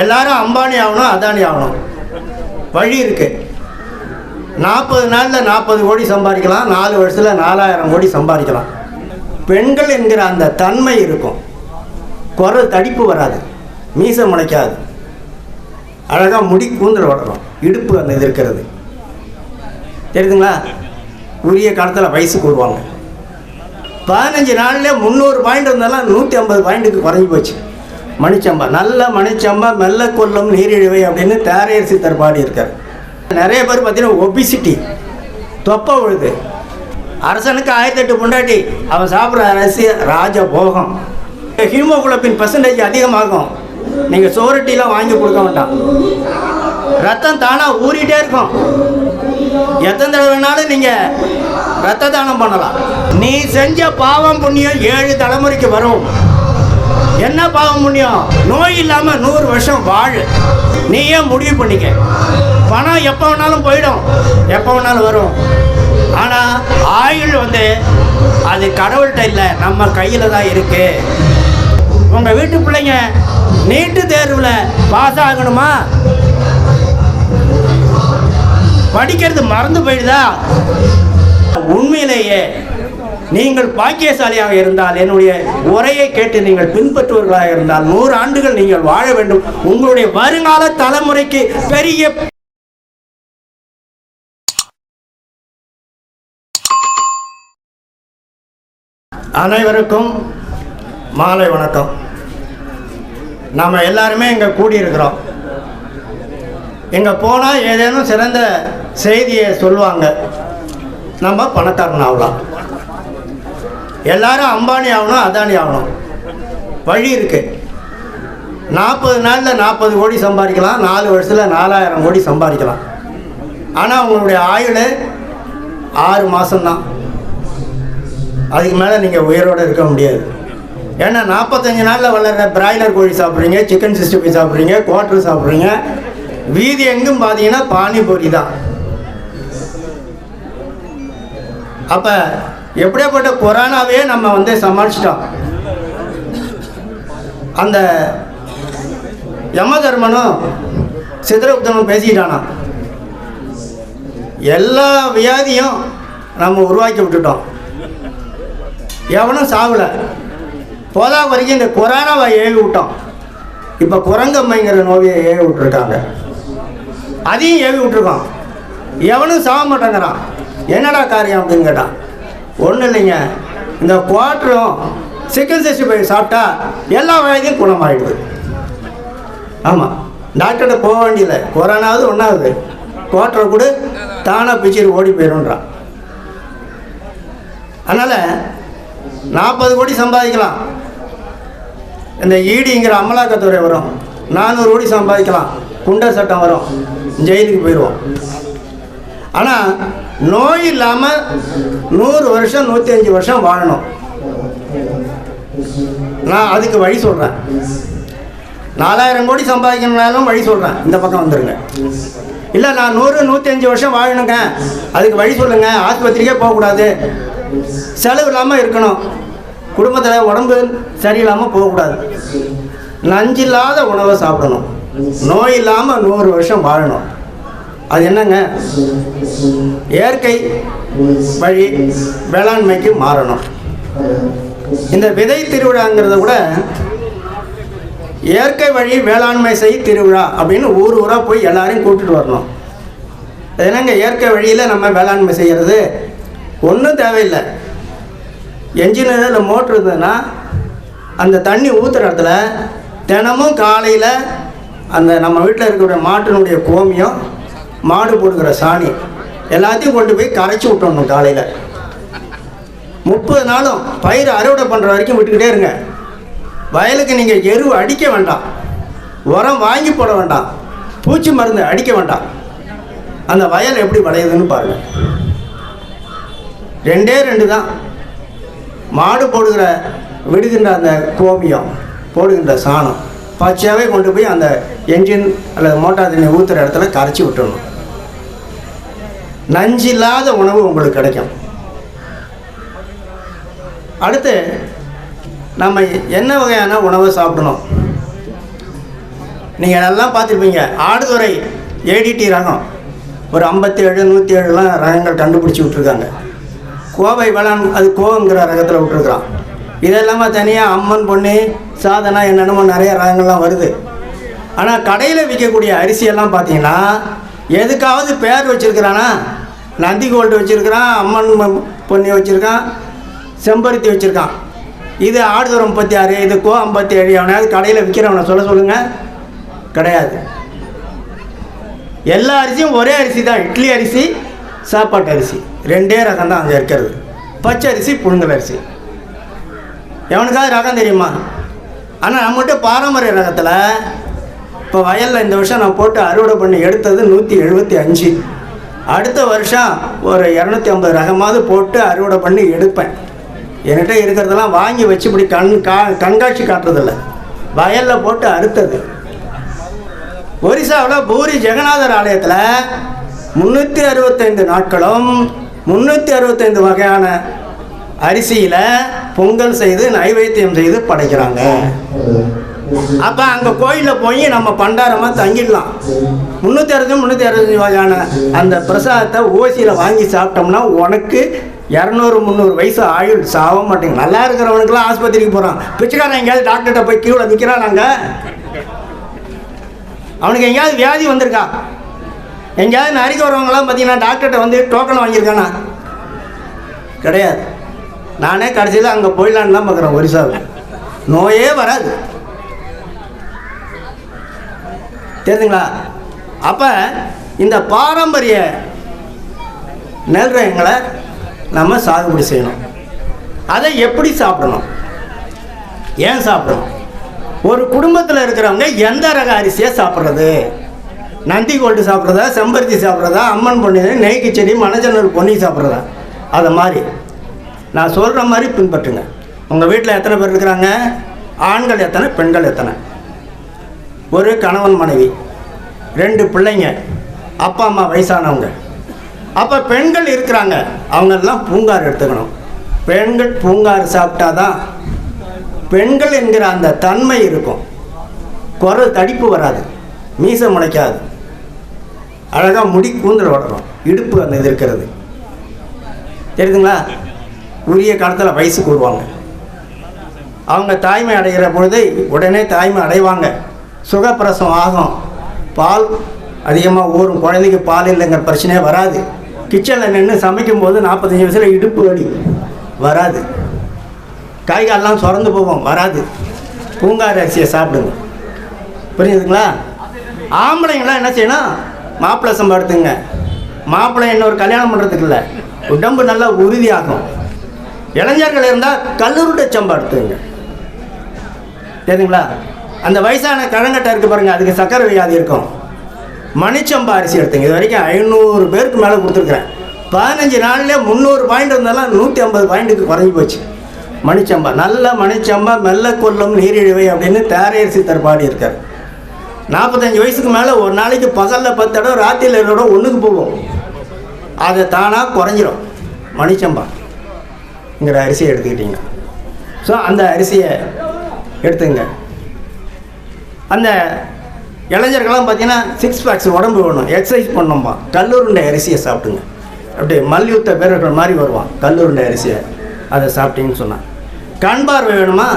எல்லாரும் அம்பானி ஆகணும் அதானி ஆகணும். வழி இருக்கு. நாற்பது நாளில் நாற்பது கோடி சம்பாதிக்கலாம் நாலு வருஷத்தில் நாலாயிரம் கோடி சம்பாதிக்கலாம். பெண்கள் என்கிற அந்த தன்மை இருக்கும். குரல் தடிப்பு வராது. மீசை முளைக்காது. அழகாக முடி கூந்தல் வளரும். இடுப்பு அந்த இது இருக்கிறது. தெரியுதுங்களா? உரிய காலத்தில் வயசுக்கு வருவாங்க பதினஞ்சு நாளில் முந்நூறு பாயிண்ட் இருந்தாலும் நூற்றி ஐம்பது பாயிண்ட்டுக்கு குறைஞ்சி போச்சு. மணிச்சம்பா நல்ல மணிச்சம்பா மெல்ல கொல்லும் நீரிழிவை அப்படின்னு தேரையர் சித்தர் இருக்கார் நிறைய பேர் பார்த்தீங்கன்னா ஒபிசிட்டி தொப்பை உழுது. அரசனுக்கு ஆயிரத்தி எட்டு பொண்டாட்டி அவன் சாப்பிட்ற அரிசி ராஜ போகம் ஹீமோகுளோபின் பர்சன்டேஜ் அதிகமாகும். நீங்கள் சோரட்டிலாம் வாங்கி கொடுக்க வேண்டாம். ரத்தம் தானாக ஊறிட்டே இருக்கும். எத்தனை தடவை வேணாலும் நீங்கள் ரத்த தானம் பண்ணலாம். நீ செஞ்ச பாவம் புண்ணியம் ஏழு தலைமுறைக்கு வரும். என்ன பாவம் புண்ணியம்? நோய் இல்லாமல் நூறு வருஷம் வாழு. நீயே முடிவு பண்ணிக்க? பணம் எப்போ வேணாலும் போயிடும். எப்போ வேணாலும் வரும். ஆனால் ஆயுள் வந்து அது கடவுள்கிட்ட இல்லை நம்ம கையில் தான் இருக்கு. உங்கள் வீட்டு பிள்ளைங்க நீட்டு தேர்வில் பாஸ் ஆகணுமா? படிக்கிறது மறந்து போயிடுதா? உண்மையிலேயே நீங்கள் பாக்கியசாலியாக இருந்தால் என்னுடைய உரையை கேட்டு நீங்கள் பின்பற்றுவர்களாக இருந்தால் நூறு ஆண்டுகள் நீங்கள் வாழ வேண்டும். உங்களுடைய வருங்கால தலைமுறைக்கு பெரிய அனைவருக்கும் மாலை வணக்கம். நாம் எல்லாருமே இங்கே கூடியிருக்கிறோம். இங்கே போனால் ஏதேனும் சிறந்த செய்தியை சொல்லுவாங்க. நம்ம பணக்காரன் ஆகலாம். எல்லாரும் அம்பானி ஆகணும் அதானி ஆகணும். வழி இருக்குது நாற்பது நாளில் நாற்பது கோடி சம்பாதிக்கலாம் நாலு வருஷத்தில் நாலாயிரம் கோடி சம்பாதிக்கலாம். ஆனால் உங்களுடைய ஆயுள் ஆறு மாதம்தான் அதுக்கு மேலே நீங்கள் உயிரோடு இருக்க முடியாது. ஏன்னா நாற்பத்தஞ்சு நாளில் வளர்கிற பிராய்லர் கோழி சாப்பிட்றீங்க சிக்கன் சிக்ஸ்டி ஃபைவ் சாப்பிட்றீங்க குவார்டர் சாப்பிட்றீங்க. வீதி எங்கும் பார்த்தீங்கன்னா பானிபூரி தான். அப்போ எப்படியாப்பட்ட கொரோனாவே நம்ம வந்து சமாளிச்சிட்டோம். அந்த யமதர்மனும் சித்திரகுப்தனும் பேசிக்கிட்டானா? எல்லா வியாதியும் நம்ம உருவாக்கி விட்டுட்டோம். எவனும் சாகலை. போதா வரைக்கும் இந்த கொரோனாவை ஏவி விட்டோம். இப்போ குரங்கம்மைங்கிற நோயை ஏவி விட்டுருக்காங்க. அதையும் ஏவி விட்டுருக்கோம். எவனும் சாக மாட்டேங்கிறான். என்னடா காரியம் அப்படின்னு கேட்டான். ஒன்றும் இல்லைங்க. இந்த குவாட்டரும் சிக்கன் சிக்ஸ்டி ஃபைவ் சாப்பிட்டா எல்லா வயதையும் குணமாயிடுது. ஆமாம் டாக்டர்கிட்ட போக வேண்டியதில்லை. கொரோனாவது ஒன்றாவது குவாட்டரை கூட தானாக பிச்சுட்டு ஓடி போயிடும்ன்றான். அதனால் நாற்பது கோடி சம்பாதிக்கலாம். இந்த ஈடிங்கிற அமலாக்கத்துறை வரும். நானூறு கோடி சம்பாதிக்கலாம். குண்டர் சட்டம் வரும். ஜெயிலுக்கு போயிடுவோம். ஆனால் நோய் இல்லாமல் நூறு வருஷம் நூற்றி அஞ்சு வருஷம் வாழணும். நான் அதுக்கு வழி சொல்கிறேன் நாலாயிரம் கோடி சம்பாதிக்கணும்னாலும் வழி சொல்கிறேன் இந்த பக்கம் வந்துடுங்க இல்லை நான் நூறு நூற்றி அஞ்சு வருஷம் வாழணுங்க. அதுக்கு வழி சொல்லுங்கள் ஆஸ்பத்திரிக்கே போகக்கூடாது. செலவு இல்லாமல் இருக்கணும். குடும்பத்தில் உடம்பு சரியில்லாமல் போகக்கூடாது. நஞ்சில்லாத உணவை சாப்பிடணும். நோய் இல்லாமல் நூறு வருஷம் வாழணும். அது என்னங்க? இயற்கை வழி வேளாண்மைக்கு மாறணும். இந்த விதை திருவிழாங்கிறத கூட இயற்கை வழி வேளாண்மை செய் திருவிழா அப்படின்னு ஊர் ஊராக போய் எல்லாரையும் கூப்பிட்டுட்டு வரணும். அது என்னங்க? இயற்கை வழியில் நம்ம வேளாண்மை செய்கிறது ஒன்றும் தேவையில்லை. என்ஜினியர் இல்லை மோட்ரு இருந்ததுன்னா அந்த தண்ணி ஊற்றுற இடத்துல தினமும் காலையில் அந்த நம்ம வீட்டில் இருக்கிற மாட்டினுடைய கோமியம் மாடு போடுகிற சாணி எல்லாத்தையும் கொண்டு போய் கரைச்சி விட்டணும் காலையில். முப்பது நாளும் பயிர் அறுவடை பண்ணுற வரைக்கும் விட்டுக்கிட்டே இருங்க. வயலுக்கு நீங்கள் எரு அடிக்க வேண்டாம். உரம் வாங்கி போட வேண்டாம். பூச்சி மருந்து அடிக்க வேண்டாம். அந்த வயல் எப்படி விளையுதுன்னு பாருங்கள் ரெண்டே ரெண்டு தான். மாடு போடுகிற விடுகின்ற அந்த கோமியம் போடுகின்ற சாணம் பச்சையாகவே கொண்டு போய் அந்த என்ஜின் அல்லது மோட்டார் தண்ணி ஊற்றுற இடத்துல கரைச்சி விட்டுடணும். நஞ்சில்லாத உணவு உங்களுக்கு கிடைக்கும். அடுத்து நம்ம என்ன வகையான உணவை சாப்பிடணும்? நீங்கள் எல்லாம் பார்த்துருப்பீங்க. ஆடுதுறை ஏடிடி ரகம். ஒரு ஐம்பத்தேழு நூற்றி ஏழுலாம் ரகங்கள் கண்டுபிடிச்சி விட்ருக்காங்க கோவை வேளாண் அது கோங்கிற ரகத்தில் விட்ருக்குறான் இதெல்லாமல் தனியாக அம்மன் பொண்ணு சாதனா என்னென்னமோ நிறைய ரகங்கள்லாம் வருது. ஆனால் கடையில் விற்கக்கூடிய அரிசியெல்லாம் பார்த்தீங்கன்னா எதுக்காவது பேர் வச்சுருக்கிறானா? நந்தி கோல்டு வச்சுருக்கிறான் அம்மன் பொண்ணி வச்சுருக்கான் செம்பருத்தி வச்சுருக்கான். இது ஆடுதுறை முப்பத்தி ஆறு இது கோ ஐம்பத்தி ஏழு அவனையாவது கடையில் விற்கிறவனை சொல்ல சொல்லுங்கள் கிடையாது. எல்லா அரிசியும் ஒரே அரிசி தான் இட்லி அரிசி சாப்பாட்டு அரிசி. ரெண்டே ரகம் தான் அங்கே இருக்கிறது. பச்சை அரிசி புழுங்கல் அரிசி. எவனுக்காவது ரகம் தெரியுமா? ஆனால் நம்மகிட்ட பாரம்பரிய ரகத்தில் இப்போ வயலில் இந்த வருஷம் நான் போட்டு அறுவடை பண்ணி எடுத்தது நூற்றி எழுபத்தி அஞ்சு. அடுத்த வருஷம் ஒரு இரநூத்தி ஐம்பது ரகமாவது போட்டு அறுவடை பண்ணி எடுப்பேன். என்கிட்ட இருக்கிறதெல்லாம் வாங்கி வச்சு இப்படி கண் கா கண்காட்சி காட்டுறதில்ல. வயலில் போட்டு அறுத்தது. ஒரிசாவில் பூரி ஜெகநாதர் ஆலயத்தில் முந்நூற்றி அறுபத்தைந்து நாட்களும் முந்நூற்றி அறுபத்தைந்து வகையான அரிசியில் பொங்கல் செய்து நைவேத்தியம் செய்து படைக்கிறாங்க. அப்போ அங்கே கோயிலில் போய் நம்ம பண்டாரமாக தங்கிடலாம். முந்நூற்றி அறுபது முந்நூற்றி அறுபது வகையான அந்த பிரசாதத்தை ஓசியில் வாங்கி சாப்பிட்டோம்னா உனக்கு இரநூறு முந்நூறு வயசு ஆயுள் சாக மாட்டேங்க நல்லா இருக்கிறவனுக்குலாம் ஆஸ்பத்திரிக்கு போகிறான் பிச்சைக்காரன் எங்கேயாவது டாக்டர்கிட்ட போய் கீழே நிற்கிறான் நாங்கள் அவனுக்கு எங்கேயாவது வியாதி வந்திருக்கா? எங்கேயாவது நரிக்க வரவங்களாம் பார்த்தீங்கன்னா டாக்டர்கிட்ட வந்து டோக்கன் வாங்கியிருக்கானா? கிடையாது. நானே கடைசியில் அங்கே போயிடலான்னு தான் பார்க்குறேன் ஒரிசாவில். நோயே வராது. தெரியுதுங்களா அப்போ இந்த பாரம்பரிய நெல் ரகங்களை நம்ம சாகுபடி செய்யணும். அதை எப்படி சாப்பிடணும்? ஏன் சாப்பிடணும்? ஒரு குடும்பத்தில் இருக்கிறவங்க எந்த ரக அரிசியை சாப்பிட்றது? நந்தி கோல்டு சாப்பிட்றதா செம்பருத்தி சாப்பிட்றதா அம்மன் பொன்னி நெய் கிச்சடி மணச்சநூல் பொன்னி சாப்பிட்றதா? அதை மாதிரி. நான் சொல்கிற மாதிரி பின்பற்றுங்க. உங்கள் வீட்டில் எத்தனை பேர் இருக்கிறாங்க? ஆண்கள் எத்தனை பெண்கள் எத்தனை? ஒரு கணவன் மனைவி ரெண்டு பிள்ளைங்க அப்பா அம்மா வயசானவங்க. அப்போ பெண்கள் இருக்கிறாங்க அவங்கெல்லாம் பூங்கார் எடுத்துக்கணும். பெண்கள் பூங்கார் சாப்பிட்டாதான் பெண்கள் என்கிற அந்த தன்மை இருக்கும். குரல் தடிப்பு வராது மீசை முளைக்காது. அழகாக முடி கூந்தல் வளரும் இடுப்பு அந்த இது இருக்கிறது. தெரியுதுங்களா? உரிய காலத்தில் வயசு வருவாங்க. அவங்க தாய்மை அடைகிற பொழுது உடனே தாய்மை அடைவாங்க. சுகப்பிரசவம் ஆகும். பால் அதிகமாக ஊறும். குழந்தைக்கு பால் இல்லைங்கிற பிரச்சனையே வராது. கிச்சனில் நின்று சமைக்கும் போது நாற்பத்தஞ்சு வயசில் இடுப்பு வலி வராது. காய்காலெலாம் சுரந்து போகும். வராது. பூங்கார் அரிசியை சாப்பிடுங்க. புரியுதுங்களா? ஆம்பளைங்களாம் என்ன செய்யணும்? மாப்பிள்ளை சம்பாடுத்துங்க மாப்பிள்ளை இன்னொரு கல்யாணம் பண்ணுறதுக்கு இல்லை. உடம்பு நல்லா உறுதியாகும். இளைஞர்கள் இருந்தால் கல்லூரிட்ட சம்பாடுத்துங்க தெரியுங்களா அந்த வயசான கழங்கட்டை இருக்கு பாருங்க அதுக்கு சக்கரை வியாதி இருக்கும். மணிச்சம்பா அரிசி எடுத்துங்க. இது வரைக்கும் ஐநூறு பேருக்கு மேலே கொடுத்துருக்குறேன். பதினஞ்சு நாள்லேயே முந்நூறு பாயிண்ட் இருந்தாலும் நூற்றி ஐம்பது பாயிண்ட்டுக்கு குறைஞ்சி போச்சு. மணிச்சம்பா நல்ல மணிச்சம்பா மெல்ல கொல்லும் நீரிழிவை அப்படின்னு தேரையரிசி தற்பாடி இருக்கார். நாற்பத்தஞ்சு வயசுக்கு மேலே ஒரு நாளைக்கு பகலில் பத்து தடவை ராத்திரியில் ஒரு தடவை ஒன்றுக்கு போவோம் அதை தானாக குறைஞ்சிரும். மணிச்சம்பாங்கிற அரிசியை எடுத்துக்கிட்டீங்க. ஸோ அந்த அரிசியை எடுத்துங்க. அந்த இளைஞர்கள்லாம் பார்த்தீங்கன்னா சிக்ஸ் பேக்ஸ் உடம்பு வேணும். எக்ஸசைஸ் பண்ணோம்பா. கல்லூருண்டை அரிசியை சாப்பிடுங்க. அப்படியே மல்யுத்த வீரர்கள் மாதிரி வருவான். கல்லூருண்டை அரிசியை. அதை சாப்பிட்டீங்கன்னு சொன்னான். கண் பார்வை வேணுமா?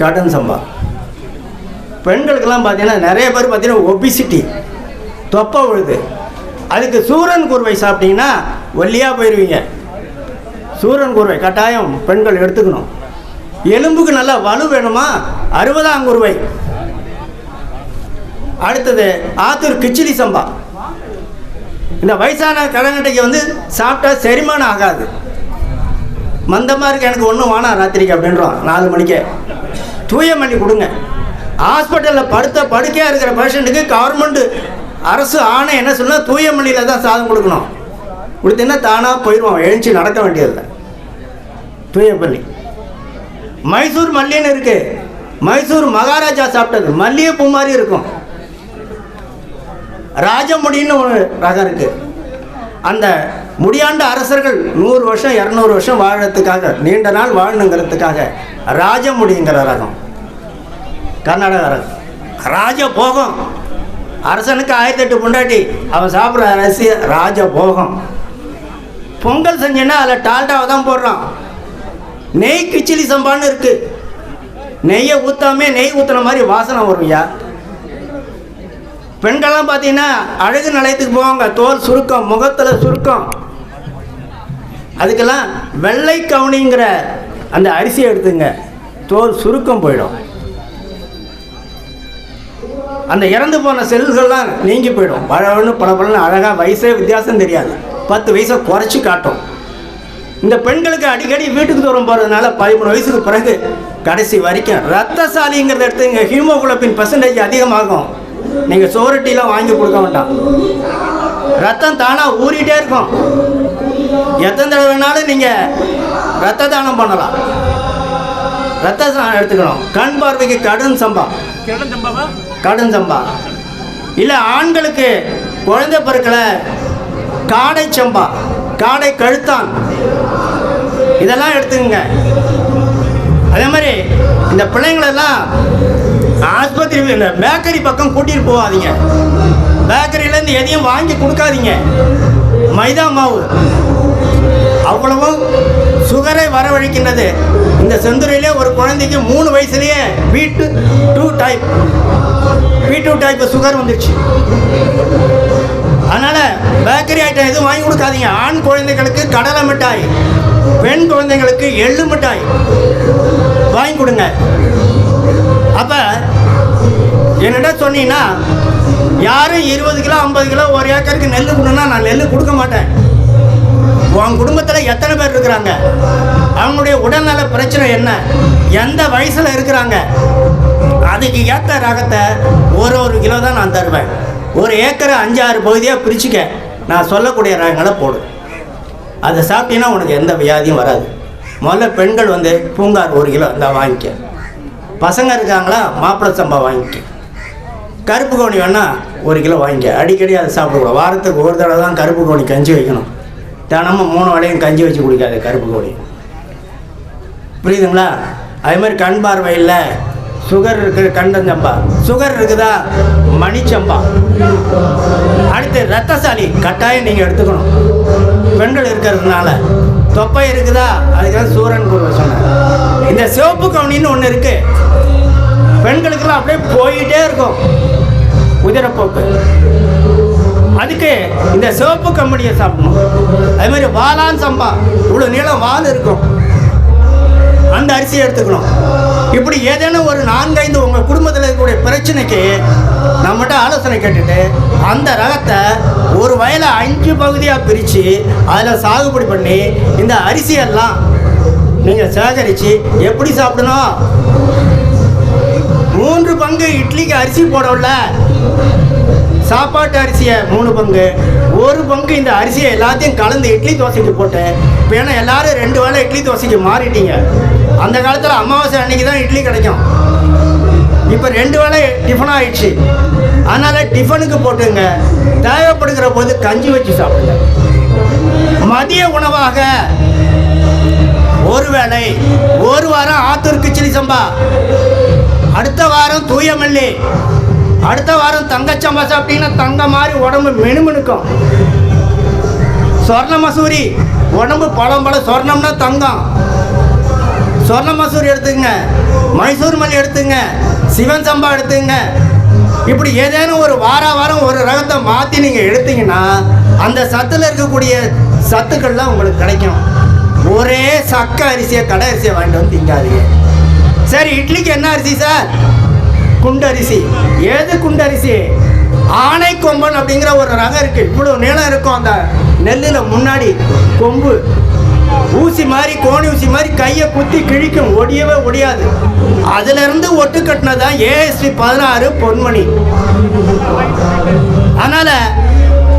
கடன் சம்பா. பெண்களுக்கெல்லாம் பார்த்தீங்கன்னா நிறைய பேர் பார்த்தீங்கன்னா ஒபிசிட்டி தொப்பை விழுது. அதுக்கு சூரன் குருவை சாப்பிட்டீங்கன்னா ஒல்லியாக போயிடுவீங்க சூரன் குருவை கட்டாயம் பெண்கள் எடுத்துக்கணும். எலும்புக்கு நல்லா வலு வேணுமா? அறுபதாம் குருவை. அடுத்தது ஆத்தூர் கிச்சிலி சம்பா. இந்த வயசான கடங்கட்டைக்கு வந்து சாப்பிட்டா செரிமானம் ஆகாது. மந்தமாக இருக்க எனக்கு ஒன்றும் வேணாம் ராத்திரிக்கு அப்படின்றோம் நாலு மணிக்கு. தூய பண்ணி கொடுங்க. ஹாஸ்பிட்டலில் படுத்த படுக்கையாக இருக்கிற பேஷண்ட்டுக்கு கவர்மெண்ட்டு அரசு ஆணை என்ன சொன்னால் தூய மல்லியில் தான் சாதம் கொடுக்கணும். கொடுத்தீங்கன்னா தானாக போயிடுவான் எழுச்சி நடக்க வேண்டியதில்லை. தூய மைசூர் மல்லின்னு இருக்குது மைசூர் மகாராஜா சாப்பிட்டது. மல்லிகைப்பூ மாதிரி இருக்கும். ராஜமுடின்னு ஒரு ரகம் இருக்கு. அந்த முடியாண்ட அரசர்கள் நூறு வருஷம் இரநூறு வருஷம் வாழறதுக்காக நீண்ட நாள் வாழணுங்கிறதுக்காக ராஜமுடிங்கிற ரகம். கர்நாடக ரகம். ராஜ போகம். அரசனுக்கு ஆயிரத்தெட்டு பொண்டாட்டி அவன் சாப்பிட்ற அரிசி ராஜ போகம். பொங்கல் செஞ்சேன்னா அதில் டால்டாவை தான் போடுறான். நெய் கிச்சிலி சம்பான்னு இருக்குது நெய்யை ஊற்றாமே நெய் ஊற்றுன மாதிரி வாசனை வரும் வரும்யா பெண்கள்லாம் பார்த்தீங்கன்னா அழகு நிலையத்துக்கு போவாங்க. தோல் சுருக்கம் முகத்தில் சுருக்கம். அதுக்கெல்லாம் வெள்ளை கவுனிங்கிற அந்த அரிசியை எடுத்துங்க. தோல் சுருக்கம் போயிடும். அந்த இறந்து போன செல்கள்லாம் நீங்கி போயிடும். பழவன்னு பளபளன்னு அழகாக வயசே வித்தியாசம் தெரியாது. பத்து வயசை குறைச்சி காட்டும். இந்த பெண்களுக்கு அடிக்கடி வீட்டுக்கு தூரம் போகிறதுனால பதிமூணு வயசுக்கு பிறகு கடைசி வரைக்கும் ரத்தசாலிங்கிறத எடுத்துங்க. ஹீமோகுளோபின் பர்சன்டேஜ் அதிகமாகும். நீங்கள் சோரட்டிலாம் வாங்கி கொடுக்க வேண்டாம். ரத்தம் தானாக ஊறிட்டே இருக்கும். எத்தனை தடவை வேணாலும் நீங்கள் ரத்த தானம் பண்ணலாம். ரத்த தானம் எடுத்துக்கணும். கண் பார்வைக்கு கடும் சம்பா. கடும் சம்பா. இல்லை ஆண்களுக்கு குழந்தை பிறக்கல காடை சம்பா. காடை கழுத்தான். இதெல்லாம் எடுத்துக்கங்க. அதே மாதிரி இந்த பிள்ளைங்களெல்லாம் ஆஸ்பத்திரி இல்லை பேக்கரி பக்கம் கூட்டிகிட்டு போகாதீங்க. பேக்கரியிலேருந்து எதையும் வாங்கி கொடுக்காதீங்க. மைதா மாவு. அவ்வளவும் சுகரை வரவழைக்கின்றது. இந்த செந்துறையிலே ஒரு குழந்தைக்கு மூணு வயசுலயே வீட்டு two type B two type sugar வந்துடுச்சு அதனால பேக்கரி ஐட்டம் எதுவும் வாங்கி கொடுக்காதீங்க. ஆண் குழந்தைகளுக்கு கடலை மிட்டாய் பெண் குழந்தைங்களுக்கு எள்ளு மிட்டாய். வாங்கி கொடுங்க. அப்போ என்னடா சொன்னீங்கன்னா யாரும் இருபது கிலோ ஐம்பது கிலோ ஒரு ஏக்கருக்கு நெல் கொடுன்னா நான் நெல் கொடுக்க மாட்டேன். உன் குடும்பத்தில் எத்தனை பேர் இருக்கிறாங்க? அவங்களுடைய உடல்நல பிரச்சனை என்ன? எந்த வயசில் இருக்கிறாங்க? அதுக்கு ஏற்ற ரகத்தை ஒரு ஒரு கிலோ தான் நான் தருவேன். ஒரு ஏக்கரை அஞ்சாறு பகுதியாக பிரிச்சுக்க நான் சொல்லக்கூடிய ரகங்களை போடு. அதை சாப்பிட்டீங்கன்னா உனக்கு எந்த வியாதியும் வராது. முதல்ல பெண்கள் வந்து பூங்கார் ஒரு கிலோ இந்த வாங்கிக்க. பசங்க இருக்காங்களா? மாப்பிள்ளை சம்பா வாங்கிக்க கருப்பு கோணி வேணா ஒரு கிலோ வாங்கிக்க. அடிக்கடி அதை சாப்பிடக்கூடாது. வாரத்துக்கு ஒரு தடவை தான் கருப்பு கோணி கஞ்சி வைக்கணும். தினமும் மூணு வேளையும் கஞ்சி வச்சு குடிக்காது கருப்பு கோணி புரியுதுங்களா? அதே மாதிரி கண் பார்வையில் சுகர் இருக்குது கண்டஞ்சம்பா சுகர் இருக்குதா? மணிச்சம்பா. அடுத்து ரத்தசாலி. கட்டாயம் நீங்கள் எடுத்துக்கணும். பெண்கள் இருக்கிறதுனால. தொப்பை இருக்குதா? அதுக்காக சூரன் குரு சொன்னேன் இந்த சிவப்பு கவுனின்னு ஒன்று இருக்கு. பெண்களுக்கெல்லாம் அப்படியே போயிட்டே இருக்கும். உதிரப்போக்கு அதுக்கு இந்த சிவப்பு கம்பெனியை சாப்பிடணும். அது மாதிரி வாலான் சம்பா. இவ்வளோ நீளம் வால் இருக்கும். அந்த அரிசியை எடுத்துக்கணும். இப்படி ஏதேனும் ஒரு நான்கைந்து உங்கள் குடும்பத்தில் இருக்கக்கூடிய பிரச்சனைக்கு நம்மகிட்ட ஆலோசனை கேட்டுட்டு அந்த ரகத்தை ஒரு வயலை அஞ்சு பகுதியாக பிரித்து அதில் சாகுபடி பண்ணி இந்த அரிசியெல்லாம் நீங்கள் சேகரித்து எப்படி சாப்பிடணும்? மூன்று பங்கு இட்லிக்கு அரிசி போடவில்ல சாப்பாட்டு அரிசியை மூணு பங்கு. ஒரு பங்கு இந்த அரிசியை எல்லாத்தையும் கலந்து இட்லி தோசைக்கு போட்டு இப்போ ஏன்னா எல்லோரும் ரெண்டு வேலை இட்லி தோசைக்கு மாறிட்டீங்க. அந்த காலத்தில் அமாவாசை அன்னைக்கு தான் இட்லி கிடைக்கும். இப்போ ரெண்டு வேளை டிஃபன் ஆயிடுச்சு. அதனால் டிஃபனுக்கு போட்டுங்க. தேவைப்படுகிற போது கஞ்சி வச்சு சாப்பிடுங்க. மதிய உணவாக ஒரு வேளை ஒரு வாரம் ஆத்தூர் கிச்சடி சம்பா. அடுத்த வாரம் தூயமல்லி. அடுத்த வாரம் தங்கச்சம்பா சாப்பிட்டீங்கன்னா தங்க மாதிரி உடம்பு மெனுமெனுக்கும். சொர்ண மசூரி. உடம்பு பழம் பழம் சொர்ணம்னா தங்கம். சொர்ண மசூரி எடுத்துங்க மைசூர் மல்லி எடுத்துங்க சிவன் சம்பா எடுத்துங்க. இப்படி ஏதேனும் ஒரு வார வாரம் ஒரு ரகத்தை மாற்றி நீங்கள் எடுத்தீங்கன்னா அந்த சத்தில் இருக்கக்கூடிய சத்துக்கள்லாம் உங்களுக்கு கிடைக்கும். ஒரே சக்க அரிசியை கடை அரிசியை வாங்கிட்டு வந்து திங்காதீங்க. சரி இட்லிக்கு என்ன அரிசி சார்? குண்டரிசி ஏது குண்டரிசி ஆனை கொம்பன் அப்படிங்கிற ஒரு ரகம் இருக்குது இவ்வளோ நீளம் இருக்கும் அந்த நெல்லில் முன்னாடி கொம்பு. ஊசி மாதிரி கோணி ஊசி மாதிரி கையை குத்தி கிழிக்கும். ஒடியவே ஒடியாது. அதுலேருந்து ஒட்டு கட்டினதான் ஏஎஸ்பி பதினாறு பொன்மணி. அதனால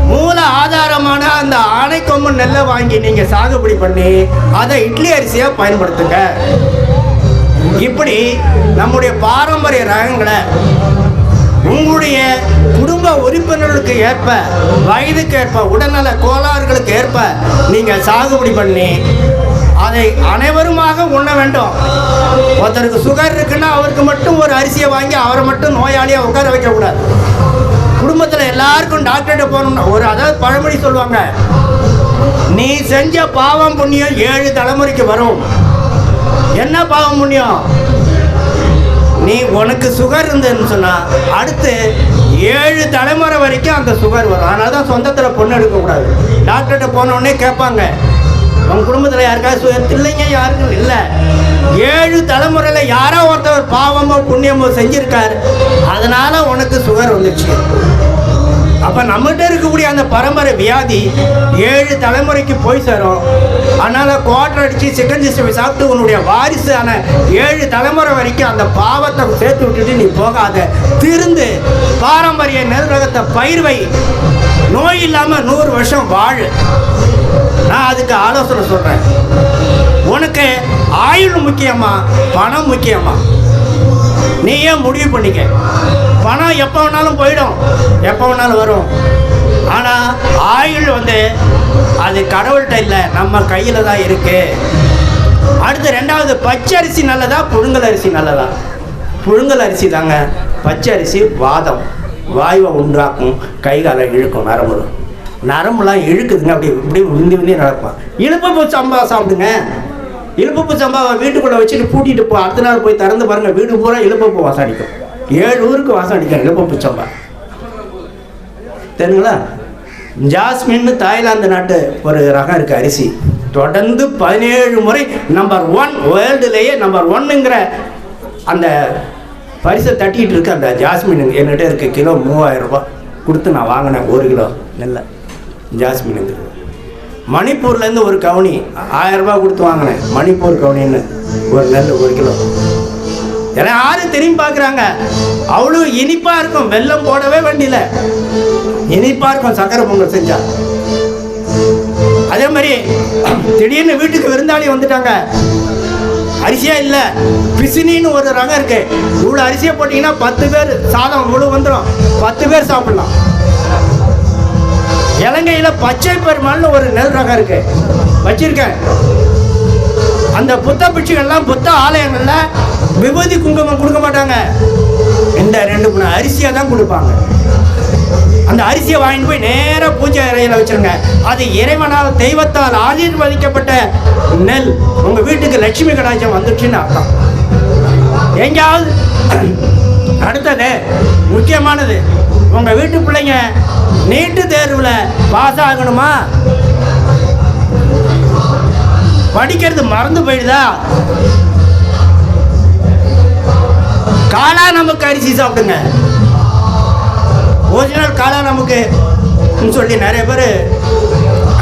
மூல ஆதாரமான அந்த ஆனைக்கொம்பு நெல்லை வாங்கி நீங்க சாகுபடி பண்ணி அதை இட்லி அரிசியா பயன்படுத்துங்க. இப்படி நம்முடைய பாரம்பரிய ரகங்களை உங்களுடைய குடும்ப உறுப்பினர்களுக்கு ஏற்ப வயதுக்கு ஏற்ப உடல்நல கோளாறுகளுக்கு ஏற்ப நீங்கள் சாகுபடி பண்ணி அதை அனைவருமாக உண்ண வேண்டும். ஒருத்தருக்கு சுகர் இருக்குன்னா அவருக்கு மட்டும் ஒரு அரிசியை வாங்கி அவரை மட்டும் நோயாளியாக உட்கார வைக்கக்கூடாது. குடும்பத்தில் எல்லாருக்கும் டாக்டர்கிட்ட போகணும்னா ஒரு அதாவது பழமொழி சொல்லுவாங்க நீ செஞ்ச பாவம் புண்ணியம் ஏழு தலைமுறைக்கு வரும். என்ன பாவம் புண்ணியம்? நீ உனக்கு சுகர் இருந்ததுன்னு சொன்னால் அடுத்து ஏழு தலைமுறை வரைக்கும் அந்த சுகர் வரும். அதனால தான் சொந்தத்தில் பொண்ணு எடுக்கக்கூடாது டாக்டர்கிட்ட போனோடனே கேட்பாங்க உங்க குடும்பத்தில் யாருக்காவது சுகர் இல்லைங்க யாருக்கும் இல்லை. ஏழு தலைமுறையில் யாரோ ஒருத்தவர் பாவமோ புண்ணியமோ செஞ்சுருக்கார். அதனால் உனக்கு சுகர் வந்துச்சு. அப்ப நம்மகிட்ட இருக்கக்கூடிய அந்த பரம்பரை வியாதி ஏழு தலைமுறைக்கு போய் சேரும். அதனால குவாட்டர் அடிச்சு சிக்கன் சிஸ்டம் சாப்பிட்டு உன்னுடைய வாரிசான ஏழு தலைமுறை வரைக்கும் அந்த பாவத்தை சேர்த்து விட்டுட்டு நீ போகாத. திருந்து பாரம்பரிய நெல் பயிர்வை பயிர் வை. நோய் இல்லாம நூறு வருஷம் வாழு. நான் அதுக்கு ஆலோசனை சொல்றேன். உனக்கு ஆயுள் முக்கியமா பணம் முக்கியமா? நீயே முடிவு பண்ணிக்க? பணம் எப்போ வேணாலும் போயிடும். எப்போ வேணாலும் வரும். ஆனால் ஆயுள் வந்து அது கடவுள்கிட்ட இல்லை நம்ம கையில் தான் இருக்கு. அடுத்து ரெண்டாவது பச்சை அரிசி நல்லதா புழுங்கல் அரிசி நல்லதா? புழுங்கல் அரிசி தாங்க. பச்சை அரிசி வாதம். வாயுவை உண்டாக்கும் கை காலை இழுக்கும் நரம்பு. நரம்புலாம் இழுக்குதுங்க அப்படி இப்படி விந்தி விந்தி நடக்கும். இழுப்பு சம்பா சாப்பிடுங்க. இழுப்பு சம்பாவை வீட்டுக்குள்ளே வச்சுட்டு பூட்டிட்டு போ அடுத்த நாள் போய் திறந்து பாருங்கள் வீடு பூரா இழுப்பு வாசம் அடிக்கும். ஏழு ஊருக்கு வாசம் அடிக்கிறாங்க இழுப்பு சம்பா தெரியுங்களா? ஜாஸ்மின்னு தாய்லாந்து நாட்டு ஒரு ரகம் இருக்குது அரிசி. தொடர்ந்து பதினேழு முறை நம்பர் ஒன் வேர்ல்டுலேயே நம்பர் ஒன்னுங்கிற அந்த பரிசை தட்டிகிட்டு இருக்கு அந்த ஜாஸ்மின். என்கிட்ட இருக்கு கிலோ மூவாயிரம் ரூபாய். கொடுத்து நான் வாங்கினேன் ஒரு கிலோ நெல்லை. ஜாஸ்மினுங்க மணிப்பூர்லேருந்து ஒரு கவுனி ஆயிரம் ரூபாய் கொடுத்து வாங்கினேன். மணிப்பூர் கவுனின்னு ஒரு நெல் ஒரு கிலோ. ஏன்னா யாரும் திரும்பி பார்க்குறாங்க. அவ்வளோ இனிப்பாக இருக்கும். வெல்லம் போடவே வேண்டியல இனிப்பாக இருக்கும் சக்கரை பொங்கல் செஞ்சா. அதே மாதிரி திடீர்னு வீட்டுக்கு விருந்தாளி வந்துட்டாங்க. அரிசியா இல்லை. பிசினின்னு ஒரு ரகம் இருக்கு. இவ்வளோ அரிசியை போட்டிங்கன்னா பத்து பேர் சாதம் முழு வந்துடும் பத்து பேர் சாப்பிடலாம். இலங்கையில் பச்சை பெருமாள்னு ஒரு நெல் ரகம் இருக்கு. வச்சிருக்கேன். அந்த புத்த பிட்சுகள்லாம் புத்த ஆலயங்களில் விபூதி குங்குமம் கொடுக்க மாட்டாங்க. இந்த ரெண்டு மூணு அரிசியாக தான் கொடுப்பாங்க. அந்த அரிசியை வாங்கிட்டு போய் நேராக பூஜை அறையில் வச்சிருங்க. அது இறைவனால் தெய்வத்தால் ஆசீர்வதிக்கப்பட்ட நெல். உங்கள் வீட்டுக்கு லட்சுமி கடாச்சம் வந்துச்சுன்னு அர்த்தம். எங்கேயாவது அடுத்தது முக்கியமானது உங்கள் வீட்டு பிள்ளைங்க நீட்டு தேர்வில் பாஸ் ஆகணுமா? படிக்கிறது மறந்து போயிடுதா? காலா நமக்கு அரிசி சாப்பிடுங்க. ஒரிஜினல் காலா நமக்கு சொல்லி நிறைய பேர்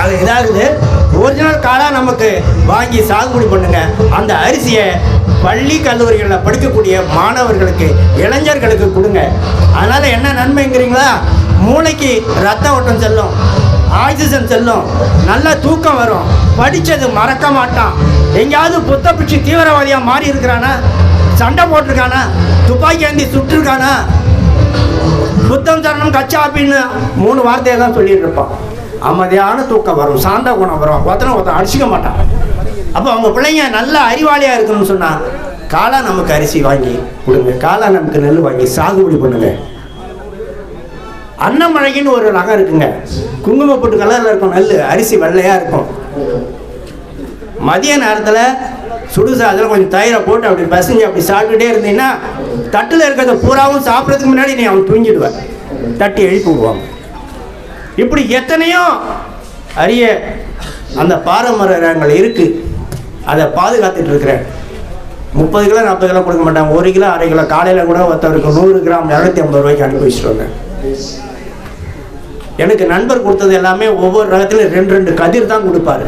அது இதாகுது. ஒரிஜினல் காலா நமக்கு வாங்கி சாகுபடி பண்ணுங்க. அந்த அரிசியை பள்ளி கல்லூரிகளில் படிக்கக்கூடிய மாணவர்களுக்கு இளைஞர்களுக்கு கொடுங்க. அதனால் என்ன நன்மைங்கிறீங்களா? மூளைக்கு ரத்த ஓட்டம் செல்லும். ஆக்சிஜன் செல்லும். நல்ல தூக்கம் வரும். படித்தது மறக்க மாட்டான். எங்கேயாவது புத்த பிடிச்சி தீவிரவாதியாக மாறி இருக்கிறானா? சண்டை போட்டிருக்கானா? துப்பாக்கி ஏந்தி சுட்டிருக்கானா? புத்தம் சரணம் கச்சா அப்படின்னு மூணு வார்த்தையை தான் சொல்லிட்டு இருப்பான். அமைதியான தூக்கம் வரும். சாந்த குணம் வரும். ஒருத்தனை ஒருத்தன் அடிச்சுக்க மாட்டான். அப்போ அவங்க பிள்ளைங்க நல்ல அறிவாளியாக இருக்கணும்னு சொன்னால் காலா நமக்கு அரிசி வாங்கி கொடுங்க. காளா நமக்கு நெல் வாங்கி சாகுபடி பண்ணுங்கள் அன்னமழகின்னு ஒரு ரகம் இருக்குங்க. குங்குமப்பட்டு கலரில் இருக்கும் நெல் அரிசி வெள்ளையாக இருக்கும். மதிய நேரத்தில் சுடுசாதில் கொஞ்சம் தயிரை போட்டு அப்படி பசஞ்சு அப்படி சாப்பிட்டுட்டே இருந்தீங்கன்னா தட்டில் இருக்கிறத பூராவும் சாப்பிட்றதுக்கு முன்னாடி நீ அவன் தூங்கிடுவேன் தட்டி எழுப்பி விடுவாங்க இப்படி எத்தனையோ அரிய அந்த பாரம்பரியங்கள் இருக்குது அதை பாதுகாத்துட்டு இருக்கிறேன். முப்பது கிலோ நாற்பது கிலோ கொடுக்க மாட்டாங்க. ஒரு கிலோ அரை கிலோ. காலையில் கூட ஒருத்தருக்கு நூறு கிராம் இரநூத்தி ஐம்பது ரூபாய்க்கு அனுப்பி வச்சுருவாங்க எனக்கு நண்பர் கொடுத்தது எல்லாமே ஒவ்வொரு ரகத்திலும் ரெண்டு ரெண்டு கதிர் தான் கொடுப்பாரு.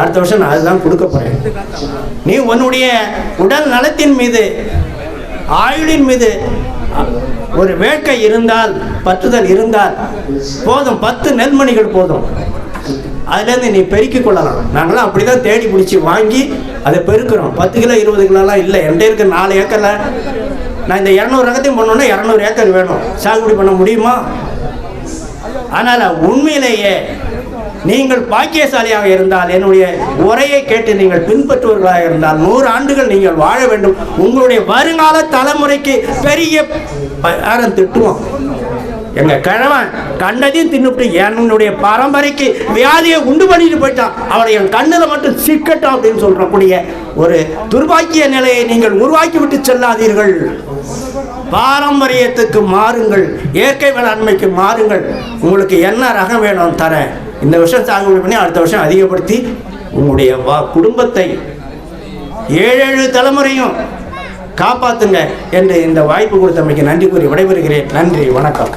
அடுத்த வருஷம் நான் அதுதான் கொடுக்க போறேன். நீ உன்னுடைய உடல் நலத்தின் மீது ஆயுளின் மீது ஒரு வேட்கை இருந்தால் பற்றுதல் இருந்தால் போதும் பத்து நெல்மணிகள் போதும். அதுலேருந்து நீ பெருக்கிக் கொள்ளலாம். நாங்களாம் அப்படி தான் தேடி பிடிச்சி வாங்கி அதை பெருக்கிறோம். பத்து கிலோ இருபது கிலோலாம் இல்லை. என்கிட்ட இருக்க நாலு ஏக்கரில் நான் இந்த இரநூறு ரகத்தையும் பண்ணோன்னா இரநூறு ஏக்கர் வேணும். சாகுபடி பண்ண முடியுமா? அதனால் உண்மையிலேயே நீங்கள் பாக்கியசாலியாக இருந்தால் என்னுடைய உரையை கேட்டு நீங்கள் பின்பற்றுவர்களாக இருந்தால் நூறு ஆண்டுகள் நீங்கள் வாழ வேண்டும். உங்களுடைய வருங்கால தலைமுறைக்கு பெரிய யாரும் திட்டுவோம். எங்க கிழவன் கண்டதையும் தின்னுட்டு என்னுடைய பரம்பரைக்கு வியாதியை உண்டு பண்ணிட்டு போயிட்டான். அவனை என் கண்ணில் மட்டும் சிக்கட்டும் அப்படின்னு சொல்றக்கூடிய ஒரு துர்பாக்கிய நிலையை நீங்கள் உருவாக்கி விட்டு செல்லாதீர்கள். பாரம்பரியத்துக்கு மாறுங்கள் இயற்கை வேளாண்மைக்கு மாறுங்கள். உங்களுக்கு என்ன ரகம் வேணும் தரேன் இந்த வருஷம் சாகுபடி பண்ணி அடுத்த வருஷம் அதிகப்படுத்தி உங்களுடைய வா குடும்பத்தை ஏழேழு தலைமுறையும் காப்பாத்துங்க என்று இந்த வாய்ப்பு கொடுத்தமைக்கு நன்றி கூறி விடைபெறுகிறேன். நன்றி வணக்கம்.